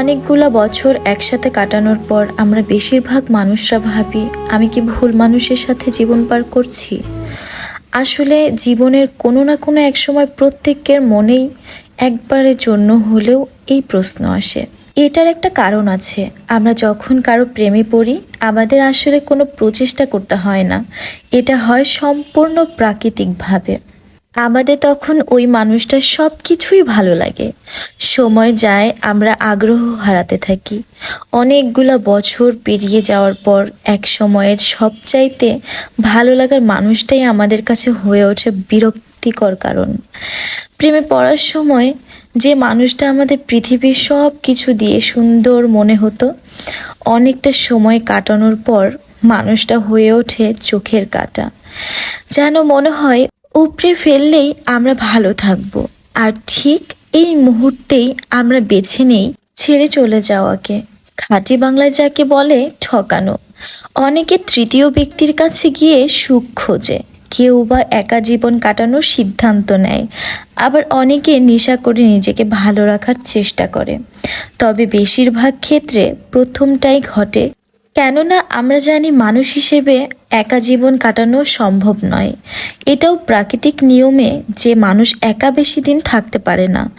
অনেকগুলো বছর একসাথে কাটানোর পর আমরা বেশিরভাগ মানুষরা ভাবি, আমি কি ভুল মানুষের সাথে জীবন পার করছি? আসলে জীবনের কোনো না কোনো এক সময় প্রত্যেকের মনেই একবারের জন্য হলেও এই প্রশ্ন আসে। এটার একটা কারণ আছে, আমরা যখন কারও প্রেমে পড়ি, আমাদের আসলে কোনো প্রচেষ্টা করতে হয় না। এটা হয় সম্পূর্ণ প্রাকৃতিকভাবে। আমাদের তখন ওই মানুষটার সব কিছুই ভালো লাগে। সময় যায়, আমরা আগ্রহ হারাতে থাকি। অনেকগুলো বছর পেরিয়ে যাওয়ার পর এক সময়ের সবচাইতে ভালো লাগার মানুষটাই আমাদের কাছে হয়ে ওঠে বিরক্তিকর কারণ। প্রেমে পড়ার সময় যে মানুষটা আমাদের পৃথিবীর সব কিছু দিয়ে সুন্দর মনে হতো, অনেকটা সময় কাটানোর পর মানুষটা হয়ে ওঠে চোখের কাটা। যেন মনে হয় উপড়ে ফেললেই আমরা ভালো থাকব। আর ঠিক এই মুহূর্তেই আমরা বেছে নেই ছেড়ে চলে যাওয়াকে। খাঁটি বাংলায় যাকে বলে ঠকানো। অনেকে তৃতীয় ব্যক্তির কাছে গিয়ে সুখ খোঁজে। কেউ বা একা জীবন কাটানোর সিদ্ধান্ত নেয়। আবার অনেকে নেশা করে নিজেকে ভালো রাখার চেষ্টা করে। তবে বেশিরভাগ ক্ষেত্রে প্রথমটাই ঘটে কেননা আমরা জানি মানুষ হিসেবে একা জীবন কাটানো সম্ভব নয়। এটাও প্রাকৃতিক নিয়মে যে মানুষ একা বেশি দিন থাকতে পারে না।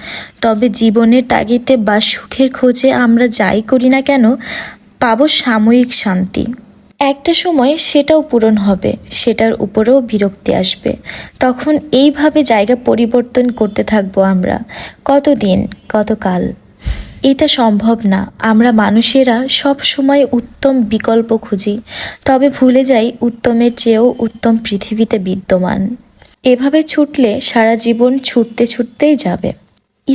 তবে জীবনের তাগিদে বা সুখের খোঁজে আমরা যাই করি না কেন, পাবো সাময়িক শান্তি। একটা সময় সেটাও পূরণ হবে, সেটার উপরেও বিরক্তি আসবে। তখন এইভাবে জায়গা পরিবর্তন করতে থাকব আমরা। কতদিন? কতকাল? এটা সম্ভব না। আমরা মানুষেরা সব সময় উত্তম বিকল্প খুঁজি। তবে ভুলে যাই উত্তমের চেয়েও উত্তম পৃথিবীতে বিদ্যমান। এভাবে ছুটলে সারা জীবন ছুটতে ছুটতেই যাবে।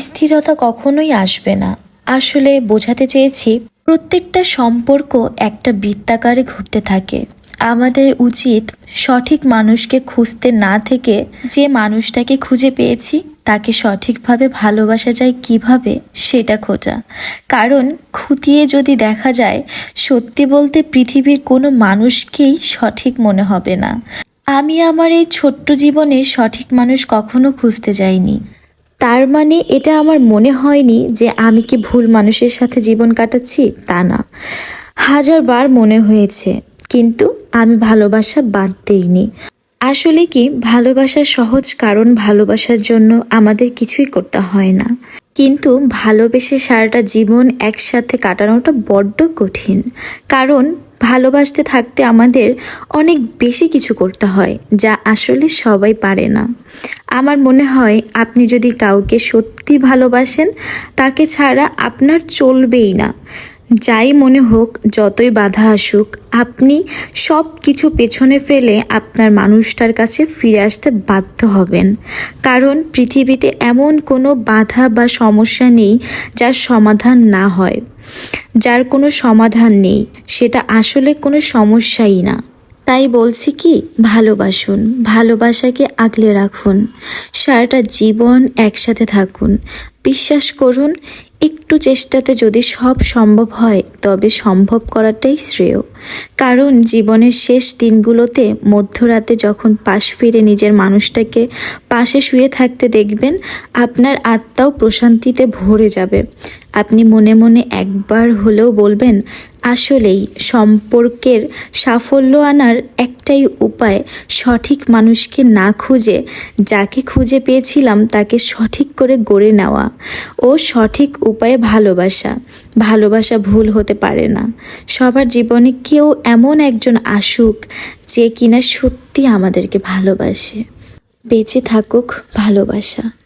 স্থিরতা কখনোই আসবে না। আসলে বোঝাতে চেয়েছি, প্রত্যেকটা সম্পর্ক একটা বৃত্তাকারে ঘুরতে থাকে। আমাদের উচিত সঠিক মানুষকে খুঁজতে না থেকে যে মানুষটাকে খুঁজে পেয়েছি, তাকে সঠিকভাবে ভালোবাসা যায় কীভাবে সেটা খোঁজা। কারণ খুঁটিয়ে যদি দেখা যায়, সত্যি বলতে পৃথিবীর কোনো মানুষকেই সঠিক মনে হবে না। আমি আমার এই ছোট্ট জীবনে সঠিক মানুষ কখনো খুঁজতে যাইনি। তার মানে এটা আমার মনে হয়নি যে আমি কি ভুল মানুষের সাথে জীবন কাটাচ্ছি তা না। হাজার বার মনে হয়েছে কিন্তু আমি ভালোবাসা বাদ দিইনি আসলে কি, ভালোবাসার সহজ কারণ ভালোবাসার জন্য আমাদের কিছুই করতে হয় না। কিন্তু ভালোবেসে সারাটা জীবন একসাথে কাটানোটা বড্ড কঠিন। কারণ ভালোবাসতে থাকতে আমাদের অনেক বেশি কিছু করতে হয়, যা আসলে সবাই পারে না। আমার মনে হয়, আপনি যদি কাউকে সত্যি ভালোবাসেন, তাকে ছাড়া আপনার চলবেই না। যাই মনে হোক, যতই বাধা আসুক, আপনি সব কিছু পেছনে ফেলে আপনার মানুষটার কাছে ফিরে আসতে বাধ্য হবেন। কারণ পৃথিবীতে এমন কোনো বাধা বা সমস্যা নেই যার সমাধান না হয়। যার কোনো সমাধান নেই, সেটা আসলে কোনো সমস্যাই না। তাই বলছি কি, ভালোবাসুন, ভালোবাসাকে আগলে রাখুন, সারাটা জীবন একসাথে থাকুন। বিশ্বাস করুন একটু চেষ্টাতে যদি সব সম্ভব হয়, তবে সম্ভব করাটাই শ্রেয়। কারণ জীবনের শেষ দিনগুলোতে মধ্যরাতে যখন পাশ ফিরে নিজের মানুষটাকে পাশে শুয়ে থাকতে দেখবেন, আপনার আত্মাও প্রশান্তিতে ভরে যাবে। আপনি মনে মনে একবার হলেও বলবেন, আসলেই সম্পর্কের সাফল্য আনার একটাই উপায় সঠিক মানুষকে না খুঁজে, যাকে খুঁজে পেয়েছিলাম তাকে সঠিক করে গড়ে নেওয়া। ও সঠিক উপায়ে ভালোবাসা। ভালোবাসা ভুল হতে পারে না। সবার জীবনে কেউ এমন একজন আসুক যে কিনা সত্যি আমাদেরকে ভালোবাসে। বেঁচে থাকুক ভালোবাসা।